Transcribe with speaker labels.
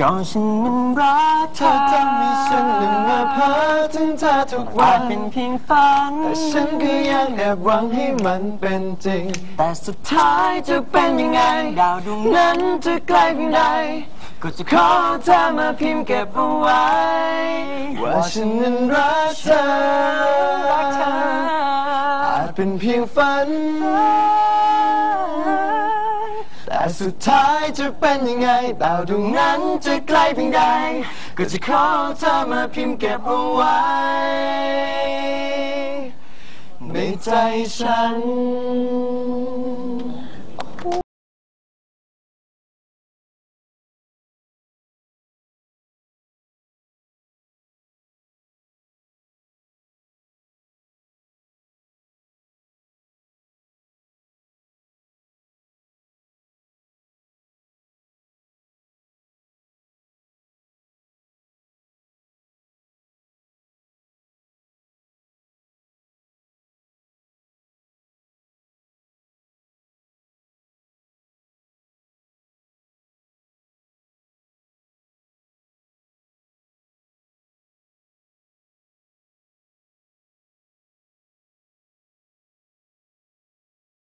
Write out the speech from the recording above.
Speaker 1: ก็ฉันนั้นรักเธ
Speaker 2: เธ
Speaker 1: อ
Speaker 2: อทำให้ฉันลืมมาเพ้อถึงเธอทุก
Speaker 1: อา
Speaker 2: วั
Speaker 1: จ
Speaker 2: น
Speaker 1: เป็นเพียงฝัน
Speaker 2: แต่ฉันก็ยังแอบหวังให้มันเป็นจริง
Speaker 1: แต่สุดท้ายจะเป็นยังไง ดาวดวงนั้นจะไกลเพียงใดก็จะขอเธอมาพิมพ์เก็บเอาไว้
Speaker 2: ว่าฉันนั้นรักเธอ
Speaker 1: รักเธอ
Speaker 2: อาจเป็นเพียงฝัน แต่สุดท้ายจะเป็นยังไงดาวดวงนั้นจะไกลเพียงใด ก็จะขอเธอมาพิมพ์เก็บเอาไว้ ในใจฉัน